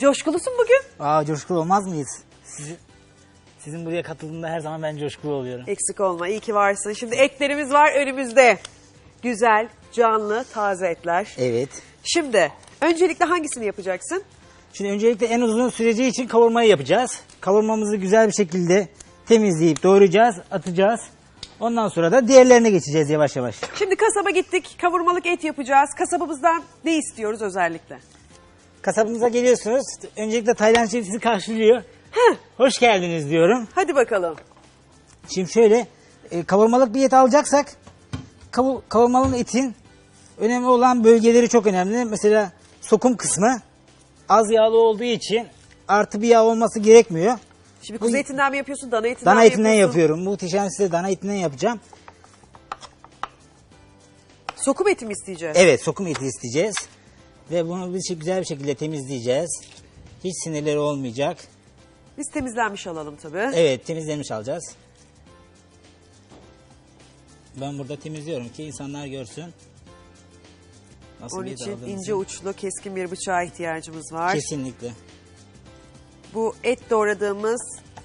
Coşkulusun bugün. Aa coşkulu olmaz mıyız? Sizi, sizin buraya katıldığımda her zaman ben coşkulu oluyorum. Eksik olma. iyi ki varsın. Şimdi etlerimiz var önümüzde. Güzel, canlı, taze etler. Evet. Şimdi öncelikle hangisini yapacaksın? Şimdi öncelikle en uzun süreci için kavurmayı yapacağız. Kavurmamızı güzel bir şekilde temizleyip doğrayacağız, atacağız. Ondan sonra da diğerlerine geçeceğiz yavaş yavaş. Şimdi kasaba gittik. Kavurmalık et yapacağız. Kasabımızdan ne istiyoruz özellikle? Kasabımıza geliyorsunuz. Öncelikle Tayland şef sizi karşılıyor. Heh, Hoş geldiniz diyorum. hadi bakalım. Şimdi şöyle e, kavurmalık bir et alacaksak kavu, kavurmalının etin önemli olan bölgeleri çok önemli. Mesela sokum kısmı az yağlı olduğu için artı bir yağ olması gerekmiyor. Şimdi kuzu etinden mi yapıyorsun, dana etinden Dana mi etinden yapıyorsun? yapıyorum. Muhteşem size dana etinden yapacağım. Sokum eti mi isteyeceğiz? Evet sokum eti isteyeceğiz. Ve bunu bir şey, güzel bir şekilde temizleyeceğiz. Hiç sinirleri olmayacak. Biz temizlenmiş alalım tabii. Evet temizlemiş alacağız. Ben burada temizliyorum ki insanlar görsün. Nasıl Onun bir için aldığımızı. ince uçlu keskin bir bıçağa ihtiyacımız var. Kesinlikle. Bu et doğradığımız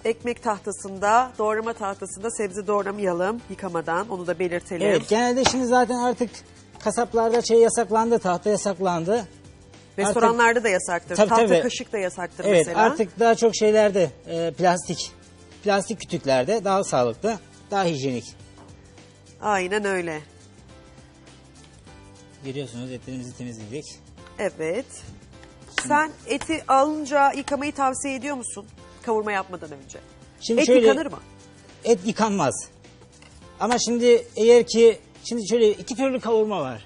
ekmek tahtasında, doğrama tahtasında sebze doğramayalım yıkamadan. Onu da belirtelim. Evet genelde şimdi zaten artık kasaplarda şey yasaklandı, tahta yasaklandı. Restoranlarda da yasaktır. Tabii, Tahta tabii. kaşık da yasaktır Evet mesela. artık daha çok şeylerde e, plastik plastik kütüklerde daha sağlıklı, daha hijyenik. Aynen öyle. Görüyorsunuz etlerimizi temizledik. Evet. Sen eti alınca yıkamayı tavsiye ediyor musun? Kavurma yapmadan önce. Şimdi et şöyle- yıkanır mı? Et yıkanmaz. Ama şimdi eğer ki şimdi şöyle iki türlü kavurma var.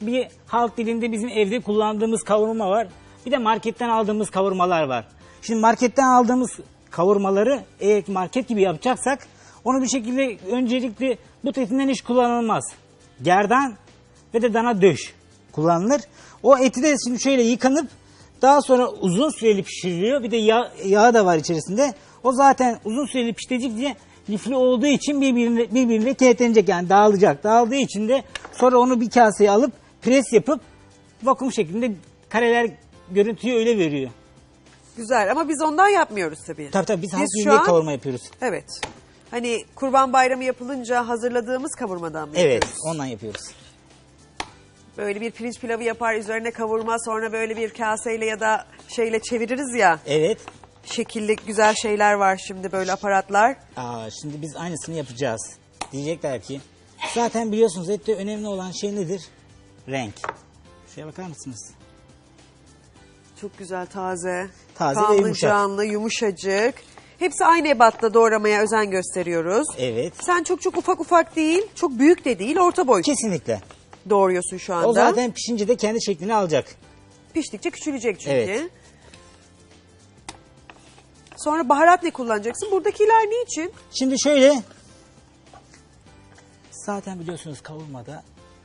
Bir halk dilinde bizim evde kullandığımız kavurma var. Bir de marketten aldığımız kavurmalar var. Şimdi marketten aldığımız kavurmaları eğer market gibi yapacaksak onu bir şekilde öncelikle but etinden hiç kullanılmaz. Gerdan ve de dana döş kullanılır. O eti de şimdi şöyle yıkanıp daha sonra uzun süreli pişiriliyor. Bir de yağ, yağı da var içerisinde. O zaten uzun süreli pişirdikçe lifli olduğu için birbirine, birbirine kenetlenecek yani dağılacak. Dağıldığı için de sonra onu bir kaseye alıp pres yapıp vakum şeklinde kareler görüntüyü öyle veriyor. Güzel ama biz ondan yapmıyoruz tabii. Tabii tabii biz, Biz şu an- kavurma yapıyoruz. Evet. Hani kurban bayramı yapılınca hazırladığımız kavurmadan mı Evet yapıyoruz? ondan yapıyoruz. Böyle bir pirinç pilavı yapar üzerine kavurma sonra böyle bir kaseyle ya da şeyle çeviririz ya. Evet. Şekilli güzel şeyler var şimdi böyle aparatlar. Aa, şimdi biz aynısını yapacağız. Diyecekler ki zaten biliyorsunuz ette önemli olan şey nedir? Renk. Şuraya bakar mısınız? Çok güzel taze. Taze ve kanlı, yumuşak. canlı, yumuşacık. Hepsi aynı ebatta doğramaya özen gösteriyoruz. Evet. Sen çok çok ufak ufak değil, çok büyük de değil, orta boy Kesinlikle. doğruyorsun şu anda. O zaten pişince de kendi şeklini alacak. Piştikçe küçülecek çünkü. Evet. Sonra baharat ne kullanacaksın? Buradakiler niçin? Şimdi şöyle. Zaten biliyorsunuz kavurmada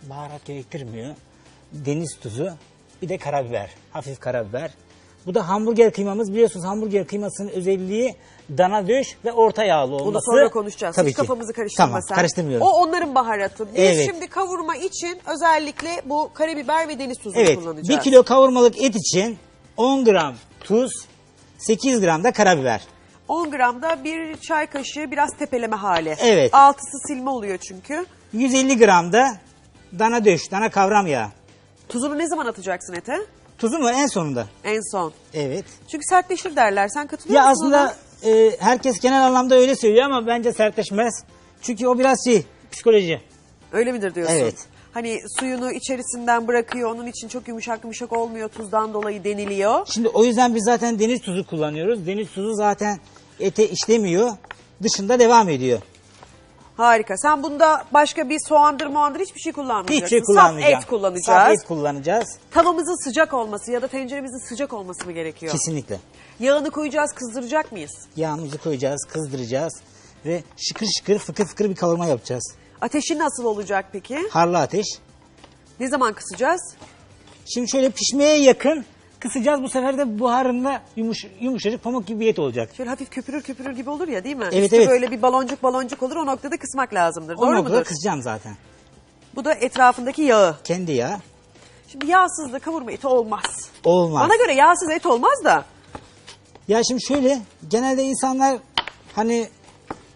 baharat gerektirmiyor. Deniz tuzu, bir de karabiber. Hafif karabiber. Bu da hamburger kıymamız. Biliyorsunuz hamburger kıymasının özelliği dana döş ve orta yağlı olması. Bunu sonra konuşacağız. Tabii Hiç ki. kafamızı karıştırma Tamam, sen. karıştırmıyorum. O onların baharatı. Biz Evet. şimdi kavurma için özellikle bu karabiber ve deniz tuzunu Evet, kullanacağız. bir kilo kavurmalık et için 10 gram tuz, 8 gram da karabiber. 10 gramda bir çay kaşığı biraz tepeleme hali. Evet. Altısı silme oluyor çünkü. 150 gram da dana döş, dana kavram yağı. Tuzunu ne zaman atacaksın ete? Tuzu mu en sonunda? En son. Evet. Çünkü sertleşir derler. Sen katılıyor Ya musun ona? aslında e, herkes genel anlamda öyle söylüyor ama bence sertleşmez. Çünkü o biraz şey, psikoloji. Öyle midir diyorsun? Evet. Hani suyunu içerisinden bırakıyor. Onun için çok yumuşak yumuşak olmuyor. Tuzdan dolayı deniliyor. Şimdi o yüzden biz zaten deniz tuzu kullanıyoruz. Deniz tuzu zaten ete işlemiyor. Dışında devam ediyor. Harika. Sen bunda başka bir soğandır muandır hiçbir şey kullanmayacaksın. Hiç şey kullanmayacağım. Saf et kullanacağız. Saf et kullanacağız. Tavamızın sıcak olması ya da tenceremizin sıcak olması mı gerekiyor? Kesinlikle. Yağını koyacağız, kızdıracak mıyız? Yağımızı koyacağız, kızdıracağız ve şıkır şıkır fıkır fıkır bir kavurma yapacağız. Ateşi nasıl olacak peki? Harlı ateş. Ne zaman kısacağız? Şimdi şöyle pişmeye yakın kısacağız. Bu sefer de buharında yumuş, yumuşacık pamuk gibi bir et olacak. Şöyle hafif köpürür köpürür gibi olur ya değil mi? Evet, Üstü evet. böyle bir baloncuk baloncuk olur o noktada kısmak lazımdır. O Doğru noktada mudur? kısacağım zaten. Bu da etrafındaki yağı. Kendi yağı. Şimdi yağsız da kavurma eti olmaz. Olmaz. Bana göre yağsız et olmaz da. Ya şimdi şöyle genelde insanlar hani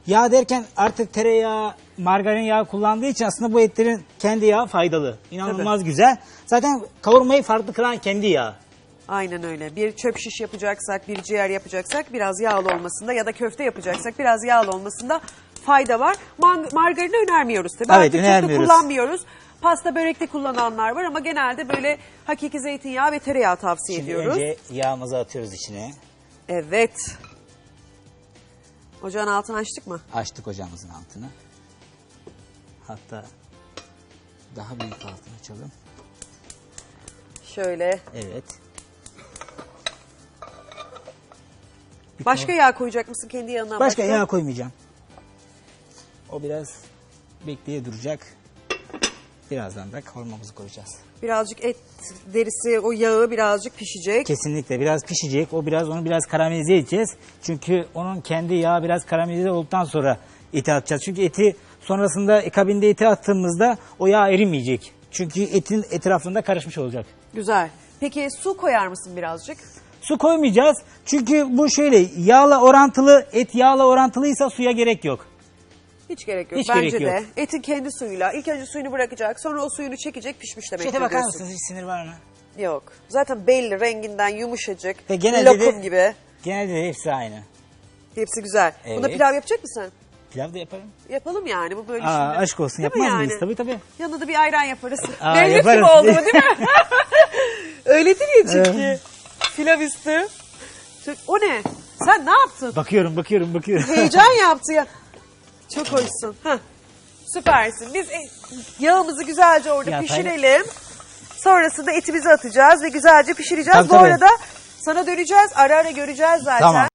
yağ derken artık tereyağı, margarin yağı kullandığı için aslında bu etlerin kendi yağı faydalı. İnanılmaz güzel. Zaten kavurmayı farklı kılan kendi yağı. Aynen öyle. Bir çöp şiş yapacaksak, bir ciğer yapacaksak biraz yağlı olmasında ya da köfte yapacaksak biraz yağlı olmasında fayda var. Man- margarini önermiyoruz tabii. Evet, Artık çok da önermiyoruz. kullanmıyoruz. Pasta börekte kullananlar var ama genelde böyle hakiki zeytinyağı ve tereyağı tavsiye Şimdi ediyoruz. önce yağımızı atıyoruz içine. Evet. Ocağın altını açtık mı? Açtık ocağımızın altını. Hatta daha büyük altını açalım. Şöyle. Evet. Başka yağ koyacak mısın kendi yanına? Başka yağ koymayacağım. O biraz bekleye duracak. Birazdan da kavurmamızı koyacağız. Birazcık et derisi, o yağı birazcık pişecek. Kesinlikle biraz pişecek. O biraz onu biraz karamelize edeceğiz. Çünkü onun kendi yağı biraz karamelize olduktan sonra eti atacağız. Çünkü eti sonrasında kabinde eti attığımızda o yağ erimeyecek. Çünkü etin etrafında karışmış olacak. Güzel. Peki su koyar mısın birazcık? Su koymayacağız. Çünkü bu şöyle yağla orantılı, et yağla orantılıysa suya gerek yok. Hiç gerek yok Hiç bence gerek de. yok. Etin kendi suyuyla. İlk önce suyunu bırakacak, sonra o suyunu çekecek, pişmiş demek. Şete bakar mısınız hiç sinir var mı? Yok. Zaten belli renginden yumuşacık. Ve genelde lokum de- gibi. Genelde de hepsi aynı. Hepsi güzel. Bunda Evet. pilav yapacak mısın? Pilav da yaparım. Yapalım yani bu böyle Aa, şimdi. aşk olsun Değil yapmaz yani? mıyız? Tabii tabii. Yanına da bir ayran yaparız. Aa, Mevlüt gibi oldu mu değil mi? Öyledir ya çünkü. Pilav üstü. O ne? Sen ne yaptın? Bakıyorum bakıyorum bakıyorum. Heyecan yaptı ya. Çok hoşsun. Heh. Süpersin. Biz e, yağımızı güzelce orada Ya, pişirelim. Sonrasında etimizi atacağız ve güzelce pişireceğiz. Tabii, Bu tabii. arada sana döneceğiz. Ara ara göreceğiz zaten. Tamam.